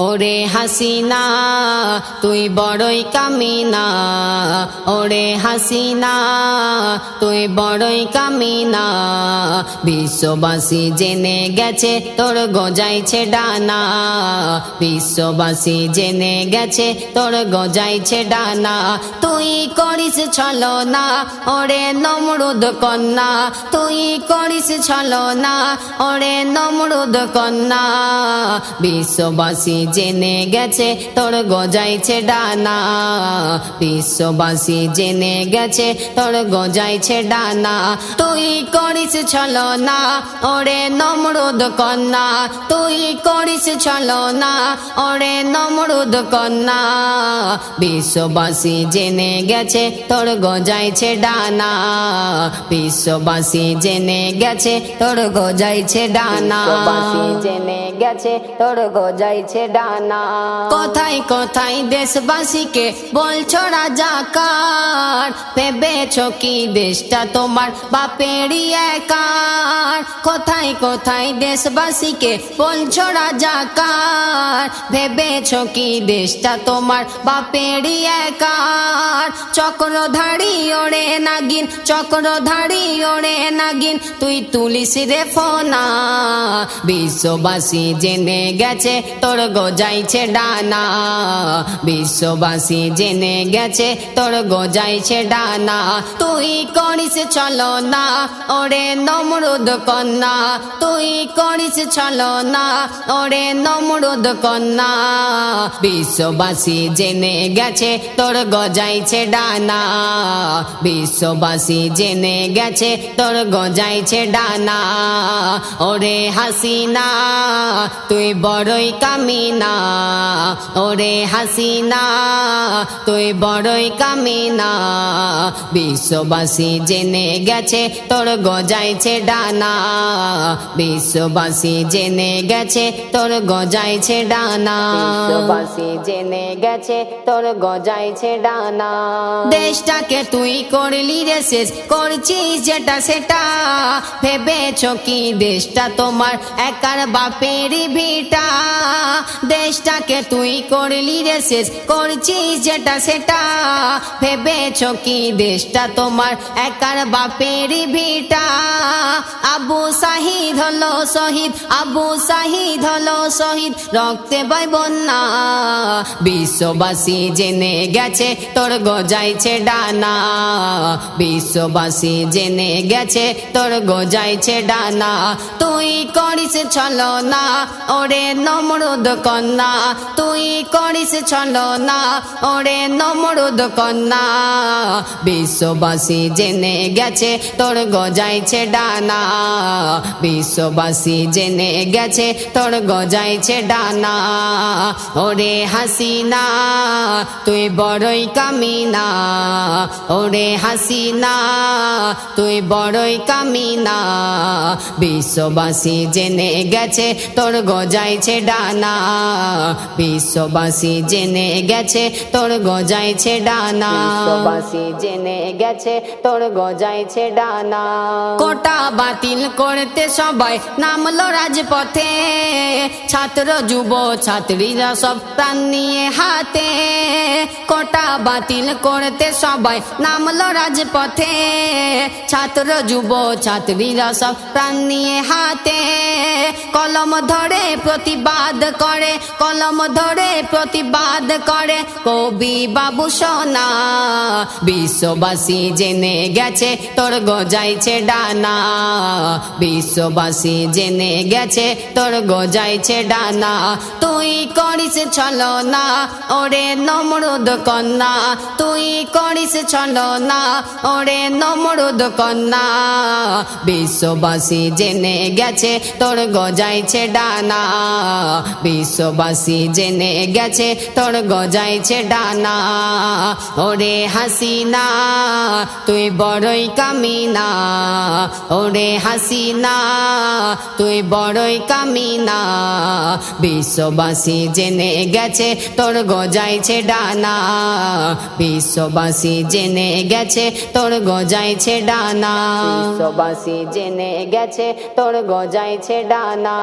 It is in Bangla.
ওরে হাসিনা তুই বড়ই কামিনা। ওরে হাসিনা তুই বড়ই কামিনা। বিশ্ববাসী জেনে গেছে, তোর গজাইছে ডানা বিশ্ববাসী জেনে গেছে, তোর গজাইছে ডানা তুই করিস ছলো না ওরে নমরুদ কন্যা। তুই করিস ছলো না ওরে নমরুদ কন্যা। বিশ্ববাসী জেনে গেছে, তোর গজাইছে ডানা বিশ্ববাসী জেনে গেছে, তোর গজাইছে ডানা তুই করিস ছলো না ওরে নমরুদ কন্যা তুই করিস ছলো না ওরে নমরুদ কন্যা। বিশ্ববাসী জেনে গেছে তোর গজাইছে ডানা। বিশ্ববাসী জেনে গেছে তোর গজাইছে ডানা। জেনে গেছে তোর গজাইছে ডানা। কোথায় কোথায় দেশবাসীকে বলছো রাজাকার ভেবেছ কি দেশটা তোমার? বাপেরই একার। কোথায় কোথায় দেশবাসীকে বলছো রাজাকার? ভেবেছ কি দেশটা তোমার? বাপেরই একার। চক্রধারী ওড়ে নাগিন, চক্রধারী ওড়ে নাগিন, তুই তুলিস রে ফোনা। বিশ্ববাসী জেনে গেছে, তোর গজাইছে ডানা। বিশ্ববাসী জেনে গেছে, তোর গজাইছে ডানা। তুই করিস চলো না ওরে নমরুদ কন্যা। তুই করিস চলো না ওরে নমরুদ কন্যা। বিশ্ববাসী জেনে গেছে, তোর গজাইছে ডানা। বিশ্ববাসী জেনে গেছে, তোর গজাইছে ডানা। ওরে হাসিনা, তুই বড়ই কামিনা। ওরে হাসিনা, তুই বড়ই কামিনা। বিশ্ববাসী জেনে গেছে, তোর গজাইছে ডানা। বিশ্ববাসী জেনে গেছে, তোর গজাইছে ডানা। বিশ্ববাসী জেনে গেছে তোর গজাইছে ডানা। দেশটাকে তুই করলি রে শেষ করছিস যেটা সেটা। ভেবেছ কি দেশটা তোমার একার বাপের ভিটা? দেশটাকে তুই করলি রে শেষ করছিস যেটা সেটা। ভেবেছ কি দেশটা তোমার একার বাপের ভিটা? আবু শাহিদ হলো শহীদ, আবু শাহিদ হলো শহীদ। রক্তে বয় বন্যা, বিশ্ববাসী জেনে গেছে, তোর গজাইছে ডানা। বিশ্ববাসী জেনে গেছে, তোর গজাইছে ডানা। তুই করিস ছলো না ওরে নমরুদ কন্যা। তুই করিস ছলো না ওরে নমরুদ কন্যা। বিশ্ববাসী জেনে গেছে, তোর গজাইছে ডানা। বিশ্ববাসী জেনে গেছে তোর গজাইছে ডানা। ওরে হাসিনা তুই বড়ই কামিনা। ওরে হাসিনা তুই বড়ই কামিনা। বিশ্ববাসী জেনে গেছে তোর গজাইছে ডানা। বিশ্ববাসী জেনে গেছে তোর গজাইছে ডানা। বিশ্ববাসী জেনে গেছে তোর গজাইছে ডানা। কোটা বাতিল করতে সবাই নামলো রাজপথে। ছাত্র, যুব, ছাত্রীরা সব প্রাণ নিয়ে হাতে। কোটা বাতিল করতে সবাই নামলো রাজপথে। ছাত্র, যুব, ছাত্রীরা সব প্রাণ নিয়ে হাতে। কলম ধরে প্রতিবাদ করে, কলম ধরে প্রতিবাদ করে। কবি বাবু সোনা, বিশ্ববাসী জেনে গেছে, তোর গজাইছে ডানা। বিশ্ববাসী জেনে গেছে, তোর গজাইছে ডানা। তুই করিস ছলো না ওরে নমরুদ কন্যা। তুই করিস ছলো না ওরে নমরুদ কন্যা। বিশ্ববাসী জেনে গেছে, তোর গজাইছে ডানা। বিশ্ববাসী জেনে গেছে, তোর গজাইছে ডানা। ওরে হাসিনা, তুই বড়ই কামিনা। ওরে হাসিনা, তুই বড়ই কামিনা। বিশ্ববাসী জেনে গেছে তোর গজাইছে ডানা। বিশ্ববাসী জেনে গেছে তোর গজাইছে ডানা। বিশ্ববাসী জেনে গেছে তোর গজাইছে ডানা।